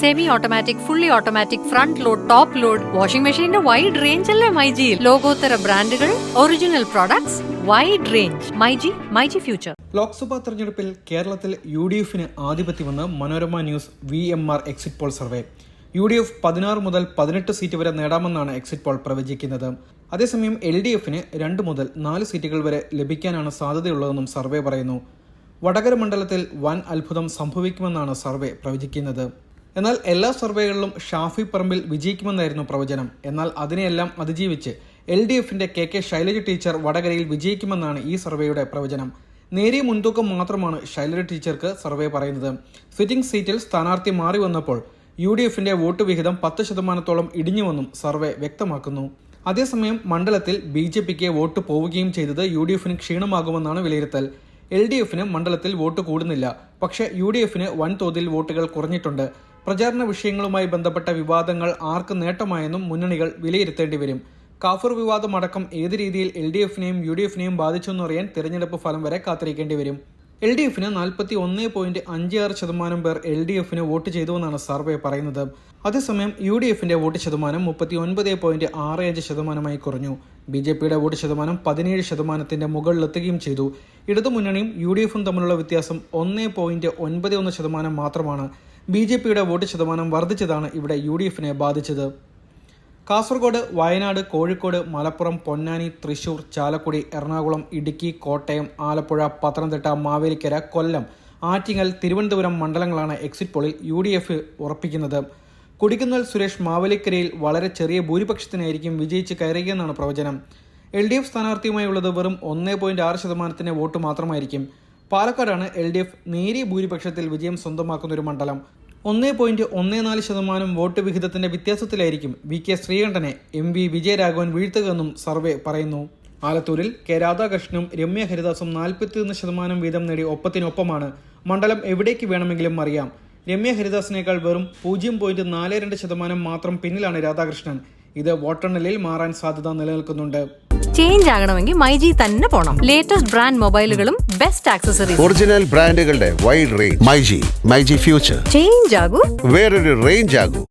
Semi automatic fully automatic front load top load washing മെഷീന്റെ wide range അല്ലേ മൈജിയിൽ ലോകോത്തര ബ്രാൻഡുകൾ original products wide range myG myG future Lok Sabha തെരഞ്ഞെടുപ്പിൽ കേരളത്തിൽ യു ഡി എഫിന് ആധിപത്യമെന്ന് Manorama news V M R exit poll survey U D F പതിനാറ് മുതൽ പതിനെട്ട് സീറ്റ് വരെ നേടാമെന്നാണ് എക്സിറ്റ് പോൾ പ്രവചിക്കുന്നത്. അതേസമയം എൽ ഡി എഫിന് രണ്ട് മുതൽ നാല് സീറ്റുകൾ വരെ ലഭിക്കാനാണ് സാധ്യതയുള്ളതെന്നും സർവേ പറയുന്നു. വടകര മണ്ഡലത്തിൽ വൻ അത്ഭുതം സംഭവിക്കുമെന്നാണ് സർവേ പ്രവചിക്കുന്നത്. എന്നാൽ എല്ലാ സർവേകളിലും ഷാഫി പറമ്പിൽ വിജയിക്കുമെന്നായിരുന്നു പ്രവചനം. എന്നാൽ അതിനെയെല്ലാം അതിജീവിച്ച് എൽ ഡി എഫിന്റെ കെ കെ ശൈലജ ടീച്ചർ വടകരയിൽ വിജയിക്കുമെന്നാണ് ഈ സർവേയുടെ പ്രവചനം. നേരിയ മുൻതൂക്കം മാത്രമാണ് ശൈലജ ടീച്ചർക്ക് സർവേ പറയുന്നത്. സിറ്റിംഗ് സീറ്റിൽ സ്ഥാനാർത്ഥി മാറി വന്നപ്പോൾ യു ഡി എഫിന്റെ വോട്ട് വിഹിതം പത്ത് ശതമാനത്തോളം ഇടിഞ്ഞുവെന്നും സർവേ വ്യക്തമാക്കുന്നു. അതേസമയം മണ്ഡലത്തിൽ ബി ജെ പിക്ക് വോട്ട് പോവുകയും ചെയ്തത് യു ഡി എഫിന് ക്ഷീണമാകുമെന്നാണ് വിലയിരുത്തൽ. എൽ ഡി എഫിന് മണ്ഡലത്തിൽ വോട്ട് കൂടുന്നില്ല. പക്ഷേ യു ഡി എഫിന് വൻതോതിൽ വോട്ടുകൾ കുറഞ്ഞിട്ടുണ്ട്. പ്രചാരണ വിഷയങ്ങളുമായി ബന്ധപ്പെട്ട വിവാദങ്ങൾ ആർക്ക് നേട്ടമായെന്നും മുന്നണികൾ വിലയിരുത്തേണ്ടി വരും. കാഫർ വിവാദം അടക്കം ഏത് രീതിയിൽ എൽ ഡി എഫിനെയും യു ഡി എഫിനെയും ബാധിച്ചെന്നറിയാൻ തിരഞ്ഞെടുപ്പ് ഫലം വരെ കാത്തിരിക്കേണ്ടി വരും. എൽ ഡി എഫിന് നാൽപ്പത്തി ഒന്ന് പോയിന്റ് അഞ്ച് ആറ് ശതമാനം പേർ എൽ ഡി എഫിന് വോട്ട് ചെയ്തുവെന്നാണ് സർവേ പറയുന്നത്. അതേസമയം യു ഡി എഫിന്റെ വോട്ട് ശതമാനം മുപ്പത്തി ഒൻപത് പോയിന്റ് ആറ് അഞ്ച് ശതമാനമായി കുറഞ്ഞു. ബി ജെ പിയുടെ വോട്ട് ശതമാനം പതിനേഴ് ശതമാനത്തിന്റെ മുകളിലെത്തുകയും ചെയ്തു. ഇടതുമുന്നണിയും യു ഡി എഫും തമ്മിലുള്ള വ്യത്യാസം ഒന്ന് പോയിന്റ് ഒൻപത് ഒന്ന് ശതമാനം മാത്രമാണ്. ബി ജെ പിയുടെ വോട്ട് ശതമാനം വർദ്ധിച്ചതാണ് ഇവിടെ യു ഡി എഫിനെ ബാധിച്ചത്. കാസർഗോഡ് വയനാട് കോഴിക്കോട് മലപ്പുറം പൊന്നാനി തൃശൂർ ചാലക്കുടി എറണാകുളം ഇടുക്കി കോട്ടയം ആലപ്പുഴ പത്തനംതിട്ട മാവേലിക്കര കൊല്ലം ആറ്റിങ്ങൽ തിരുവനന്തപുരം മണ്ഡലങ്ങളാണ് എക്സിറ്റ് പോളിൽ യു ഡി എഫ് ഉറപ്പിക്കുന്നത്. കുടിക്കുന്നൽ സുരേഷ് മാവേലിക്കരയിൽ വളരെ ചെറിയ ഭൂരിപക്ഷത്തിനായിരിക്കും വിജയിച്ച് കയറുകയെന്നാണ് പ്രവചനം. എൽ ഡി എഫ് സ്ഥാനാർത്ഥിയുമായുള്ളത് വെറും ഒന്നേ പോയിന്റ് ആറ് ശതമാനത്തിന്റെ വോട്ട് മാത്രമായിരിക്കും. പാലക്കാടാണ് എൽ ഡി എഫ് നേരിയ ഭൂരിപക്ഷത്തിൽ വിജയം സ്വന്തമാക്കുന്ന ഒരു മണ്ഡലം. ഒന്ന് പോയിന്റ് ഒന്ന് നാല് ശതമാനം വോട്ട് വിഹിതത്തിന്റെ വ്യത്യാസത്തിലായിരിക്കും വി കെ ശ്രീകണ്ഠനെ എം വി വിജയരാഘവൻ വീഴ്ത്തുകയെന്നും സർവേ പറയുന്നു. ആലത്തൂരിൽ കെ രാധാകൃഷ്ണനും രമ്യ ഹരിദാസും നാൽപ്പത്തിയൊന്ന് ശതമാനം വീതം നേടി ഒപ്പത്തിനൊപ്പമാണ്. മണ്ഡലം എവിടേക്ക് വേണമെങ്കിലും അറിയാം. രമ്യ ഹരിദാസിനേക്കാൾ വെറും പൂജ്യം പോയിന്റ് നാല് രണ്ട് ശതമാനം മാത്രം പിന്നിലാണ് രാധാകൃഷ്ണൻ. ഇത് വോട്ടെണ്ണലിൽ മാറാൻ സാധ്യത നിലനിൽക്കുന്നുണ്ട്. ചേഞ്ച് ആകണമെങ്കിൽ മൈജി തന്നെ പോണം. ലേറ്റസ്റ്റ് ബ്രാൻഡ് മൊബൈലുകളും ബെസ്റ്റ് ആക്സസറീസ് ഒറിജിനൽ ബ്രാൻഡുകളുടെ wide range myG myG future change ആകൂ. വേറൊരു റേഞ്ച് ആകൂ.